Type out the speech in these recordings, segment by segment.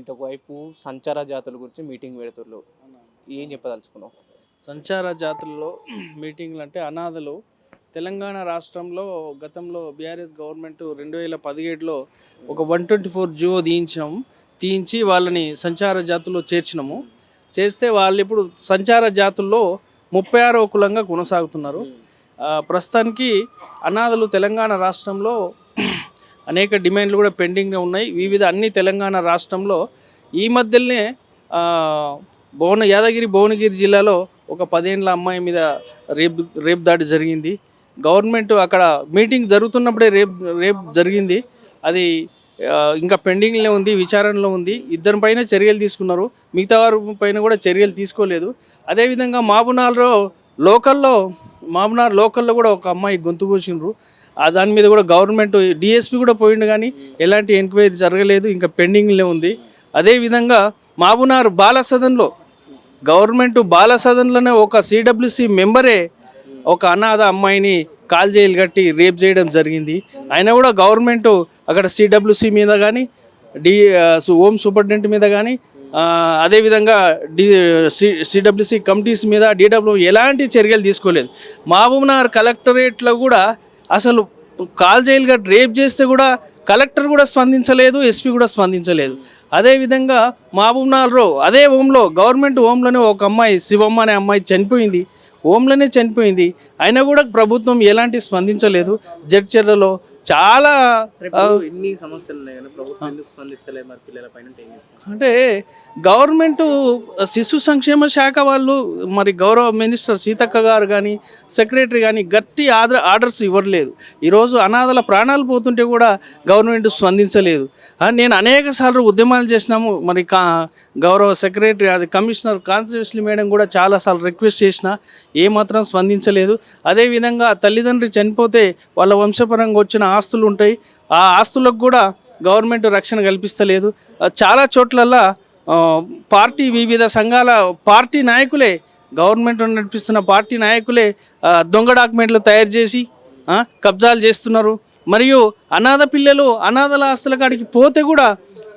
ఇంకొక వైపు సంచార జాతుల గురించి మీటింగ్ పెడుతుర్రు. ఏం చెప్పదలుచుకున్నావు? సంచార జాతుల్లో మీటింగ్లు అంటే అనాథలు. తెలంగాణ రాష్ట్రంలో గతంలో బీఆర్ఎస్ గవర్నమెంట్ రెండు వేల పదిహేడులో ఒక వన్ ట్వంటీ ఫోర్ జియో తీయించినాము తీయించి వాళ్ళని సంచార జాతుల్లో చేర్చినాము. చేస్తే వాళ్ళు ఇప్పుడు సంచార జాతుల్లో ముప్పై ఆరో కులంగా కొనసాగుతున్నారు. ప్రస్తుతానికి అనాథలు తెలంగాణ రాష్ట్రంలో అనేక డిమాండ్లు కూడా పెండింగ్గా ఉన్నాయి. వివిధ అన్ని తెలంగాణ రాష్ట్రంలో ఈ మధ్యలోనే భువన యాదగిరి భువనగిరి జిల్లాలో ఒక పదేళ్ళ అమ్మాయి మీద రేప్ రేప్ దాడి జరిగింది. గవర్నమెంట్ అక్కడ మీటింగ్ జరుగుతున్నప్పుడే రేప్ రేప్ జరిగింది. అది ఇంకా పెండింగ్లో ఉంది విచారణలో ఉంది. ఇద్దరి పైన చర్యలు తీసుకున్నారు. మిగతా వారి పైన కూడా చర్యలు తీసుకోలేదు. అదేవిధంగా మాబునాల్లో లోకల్లో మాబునార్ లోకల్లో కూడా ఒక అమ్మాయి గొంతు కోసిండ్రు. ఆ దాని మీద కూడా గవర్నమెంట్ డిఎస్పీ కూడా పోయిండు కానీ ఎలాంటి ఎంక్వైరీ జరగలేదు. ఇంకా పెండింగ్లో ఉంది. అదేవిధంగా మాబునార్ బాల సదన్లో గవర్నమెంట్ బాల సదన్లోనే ఒక సిడబ్ల్యూసి మెంబరే ఒక అనాథ అమ్మాయిని కాల్ జైలు కట్టి రేప్ చేయడం జరిగింది. అయినా కూడా గవర్నమెంట్ అక్కడ సిడబ్ల్యూసి మీద కానీ డి సు- హోమ్ సూపరింటెండెంట్ మీద కానీ అదేవిధంగా డి సి సిడబ్ల్యూసి కమిటీస్ మీద డిడబ్ల్యూ ఎలాంటి చర్యలు తీసుకోలేదు. మహబూబ్నగర్ కలెక్టరేట్లో కూడా అసలు కాల్ జైలు కట్టి రేప్ చేస్తే కూడా కలెక్టర్ కూడా స్పందించలేదు ఎస్పీ కూడా స్పందించలేదు. అదేవిధంగా మహబూబ్నగర్లో అదే హోంలో గవర్నమెంట్ హోంలోనే ఒక అమ్మాయి శివమ్మ అనే అమ్మాయి చనిపోయింది. హోంలోనే చనిపోయింది. అయినా కూడా ప్రభుత్వం ఎలాంటి స్పందించలేదు. జడ్చర్లలో చాలా ఎన్ని సమస్యలు ఉన్నాయి ప్రభుత్వం మరి అంటే గవర్నమెంట్ శిశు సంక్షేమ శాఖ వాళ్ళు మరి గౌరవ మినిస్టర్ సీతక్క గారు కానీ సెక్రటరీ కానీ గట్టి ఆర్డర్ ఆర్డర్స్ ఇవ్వట్లేదు. ఈరోజు అనాథల ప్రాణాలు పోతుంటే కూడా గవర్నమెంట్ స్పందించలేదు. నేను అనేక సార్లు ఉద్యమాలు చేసినాము. మరి కా గౌరవ సెక్రటరీ అది కమిషనర్ కాన్స్టిట్యూషన్ మేడం కూడా చాలాసార్లు రిక్వెస్ట్ చేసిన ఏమాత్రం స్పందించలేదు. అదేవిధంగా తల్లిదండ్రి చనిపోతే వాళ్ళ వంశపరంగా వచ్చిన ఆస్తులు ఉంటాయి. ఆ ఆస్తులకు కూడా గవర్నమెంట్ రక్షణ కల్పిస్తలేదు. చాలా చోట్లల్లా పార్టీ వివిధ సంఘాల పార్టీ నాయకులే గవర్నమెంట్ నడిపిస్తున్న పార్టీ నాయకులే దొంగ డాక్యుమెంట్లు తయారు చేసి కబ్జాలు చేస్తున్నారు. మరియు అనాథ పిల్లలు అనాథల ఆస్తుల కాడికి పోతే కూడా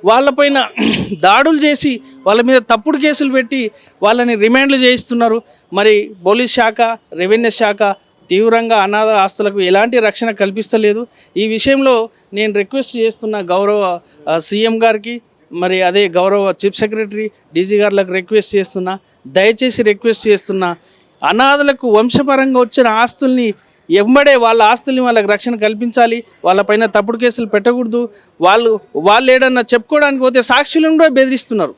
వాళ్ళపైన దాడులు చేసి వాళ్ళ మీద తప్పుడు కేసులు పెట్టి వాళ్ళని రిమాండ్లు చేయిస్తున్నారు. మరి పోలీస్ శాఖ రెవెన్యూ శాఖ తీవ్రంగా అనాథ ఆస్తులకు ఎలాంటి రక్షణ కల్పిస్తలేదు. ఈ విషయంలో నేను రిక్వెస్ట్ చేస్తున్న గౌరవ సీఎం గారికి మరి అదే గౌరవ చీఫ్ సెక్రటరీ డీజీ గారులకు రిక్వెస్ట్ చేస్తున్నా దయచేసి రిక్వెస్ట్ చేస్తున్నా అనాథలకు వంశపరంగా వచ్చిన ఆస్తుల్ని ఎంబడే వాళ్ళ ఆస్తుల్ని వాళ్ళకి రక్షణ కల్పించాలి వాళ్ళపైన తప్పుడు కేసులు పెట్టకూడదు వాళ్ళు వాళ్ళు ఏడన్నా చెప్పుకోవడానికి పోతే సాక్షులను కూడా బెదిరిస్తున్నారు.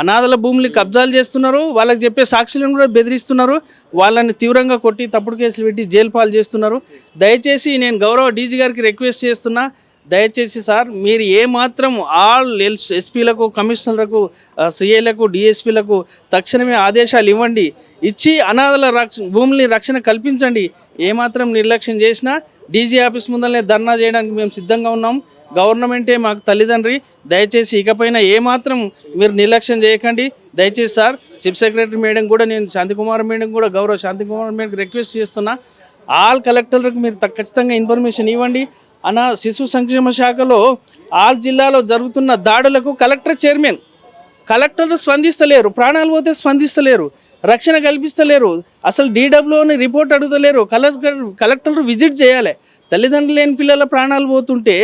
అనాథల భూములు కబ్జాలు చేస్తున్నారు. వాళ్ళకి చెప్పే సాక్షులను కూడా బెదిరిస్తున్నారు. వాళ్ళని తీవ్రంగా కొట్టి తప్పుడు కేసులు పెట్టి జైలు పాలు చేస్తున్నారు. దయచేసి నేను గౌరవ డీజీ గారికి రిక్వెస్ట్ చేస్తున్నా. దయచేసి సార్ మీరు ఏమాత్రం ఆల్ ఎల్ ఎస్పీలకు కమిషనర్లకు సిఐలకు డిఎస్పీలకు తక్షణమే ఆదేశాలు ఇవ్వండి. ఇచ్చి అనాథల రక్ష భూముల్ని రక్షణ కల్పించండి. ఏమాత్రం నిర్లక్ష్యం చేసినా డీజీ ఆఫీస్ ముందరనే ధర్నా చేయడానికి మేము సిద్ధంగా ఉన్నాం. గవర్నమెంటే మాకు తల్లిదండ్రి. దయచేసి ఇకపైన ఏమాత్రం మీరు నిర్లక్ష్యం చేయకండి. దయచేసి సార్ చీఫ్ సెక్రటరీ మేడం కూడా నేను శాంతికుమార్ మేడం కూడా గౌరవ శాంతికుమార్ మేడం రిక్వెస్ట్ చేస్తున్నా ఆల్ కలెక్టర్లకు మీరు ఖచ్చితంగా ఇన్ఫర్మేషన్ ఇవ్వండి. అన్న శిశు సంక్షేమ శాఖలో ఆల్ జిల్లాలో జరుగుతున్న దాడులకు కలెక్టర్ చైర్మన్. కలెక్టర్ స్పందిస్తలేరు ప్రాణాలు పోతే స్పందిస్తలేరు. రక్షణ కల్పిస్తలేరు. అసలు డీడబ్ల్యూని రిపోర్ట్ అడుగుతలేరు. కలెక్టర్ కలెక్టర్ విజిట్ చేయాలి. తల్లిదండ్రులు లేని పిల్లల ప్రాణాలు పోతుంటే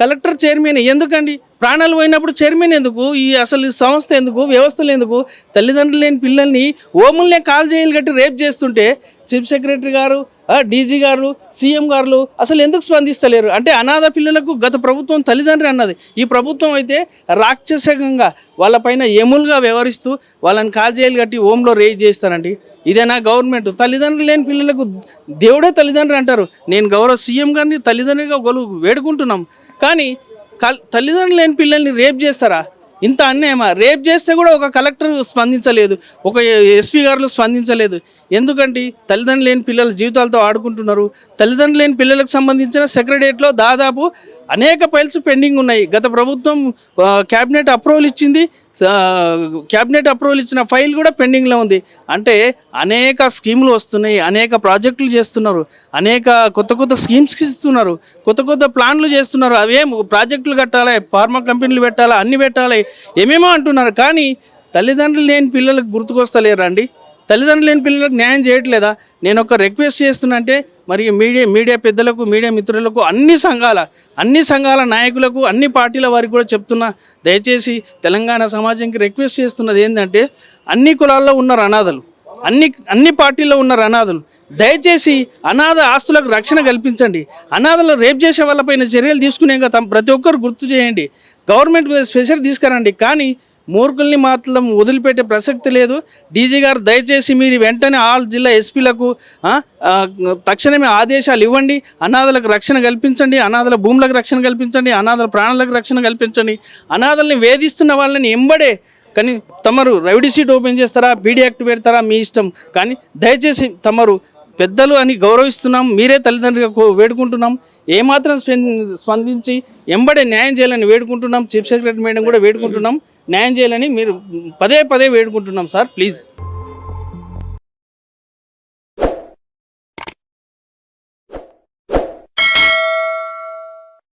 కలెక్టర్ చైర్మన్ ఎందుకండి? ప్రాణాలు పోయినప్పుడు చైర్మన్ ఎందుకు? ఈ అసలు సంస్థ ఎందుకు? వ్యవస్థలు ఎందుకు? తల్లిదండ్రులు లేని పిల్లల్ని ఓముల్నే కాల్ జైలు కట్టి రేప్ చేస్తుంటే చీఫ్ సెక్రటరీ గారు డీజీ గారు సీఎం గారు అసలు ఎందుకు స్పందిస్తలేరు? అంటే అనాథ పిల్లలకు గత ప్రభుత్వం తల్లిదండ్రి అన్నది. ఈ ప్రభుత్వం అయితే రాక్షసంగా వాళ్ళపైన ఎములుగా వ్యవహరిస్తూ వాళ్ళని కాజేలు కట్టి ఓంలో రేజ్ చేస్తారండి ఇదేనా గవర్నమెంట్? తల్లిదండ్రులు లేని పిల్లలకు దేవుడే తల్లిదండ్రి అంటారు. నేను గౌరవ సీఎం గారిని తల్లిదండ్రిగా గొలు వేడుకుంటున్నాం. కానీ తల్లిదండ్రులు లేని పిల్లల్ని రేప్ చేస్తారా? ఇంత అన్యాయమా? రేప్ చేస్తే కూడా ఒక కలెక్టర్ స్పందించలేదు ఒక ఎస్పీ గారు స్పందించలేదు. ఎందుకంటే తల్లిదండ్రులు లేని పిల్లల జీవితాలతో ఆడుకుంటున్నారు. తల్లిదండ్రులు లేని పిల్లలకు సంబంధించిన సెక్రటరియట్లో దాదాపు అనేక ఫైల్స్ పెండింగ్ ఉన్నాయి. గత ప్రభుత్వం క్యాబినెట్ అప్రూవల్ ఇచ్చింది. క్యాబినెట్ అప్రూవల్ ఇచ్చిన ఫైల్ కూడా పెండింగ్లో ఉంది. అంటే అనేక స్కీములు వస్తున్నాయి. అనేక ప్రాజెక్టులు చేస్తున్నారు. అనేక కొత్త కొత్త స్కీమ్స్ ఇస్తున్నారు. కొత్త కొత్త ప్లాన్లు చేస్తున్నారు. అవేం ప్రాజెక్టులు కట్టాలి? ఫార్మా కంపెనీలు పెట్టాలి? అన్ని పెట్టాలి? ఏమేమో అంటున్నారు. కానీ తల్లిదండ్రులు లేని పిల్లలకు గుర్తుకొస్తలేరండి తల్లిదండ్రులు లేని పిల్లలకు న్యాయం చేయట్లేదా? నేను ఒక రిక్వెస్ట్ చేస్తున్నా అంటే మరి మీడియా మీడియా పెద్దలకు మీడియా మిత్రులకు అన్ని సంఘాల అన్ని సంఘాల నాయకులకు అన్ని పార్టీల వారికి కూడా చెప్తున్నా దయచేసి తెలంగాణ సమాజంకి రిక్వెస్ట్ చేస్తున్నది ఏంటంటే అన్ని కులాల్లో ఉన్న అనాథలు అన్ని అన్ని పార్టీల్లో ఉన్న అనాథలు దయచేసి అనాథ ఆస్తులకు రక్షణ కల్పించండి. అనాథలు రేప్ చేసే వాళ్ళపైన చర్యలు తీసుకునే తమ ప్రతి ఒక్కరు గుర్తు చేయండి. గవర్నమెంట్ మీద స్పెషల్ తీసుకురండి. కానీ మూర్ఖుల్ని మాత్రం వదిలిపెట్టే ప్రసక్తి లేదు. డీజీ గారు దయచేసి మీరు వెంటనే ఆల్ జిల్లా ఎస్పీలకు తక్షణమే ఆదేశాలు ఇవ్వండి. అనాథలకు రక్షణ కల్పించండి అనాథల భూములకు రక్షణ కల్పించండి అనాథల ప్రాణాలకు రక్షణ కల్పించండి. అనాథల్ని వేధిస్తున్న వాళ్ళని ఎంబడే కానీ తమరు రౌడీ సీట్ ఓపెన్ చేస్తారా బీడీ యాక్ట్ పెడతారా మీ ఇష్టం. కానీ దయచేసి తమరు పెద్దలు అని గౌరవిస్తున్నాం మీరే తల్లిదండ్రులుగా వేడుకుంటున్నాం. ఏమాత్రం స్పందించి ఎంబడే న్యాయం చేయాలని వేడుకుంటున్నాం. చీఫ్ సెక్రటరీ మేడం కూడా వేడుకుంటున్నాం. న్యాయం చేయాలని మీరు పదే పదే వేడుకుంటున్నాం సార్. ప్లీజ్.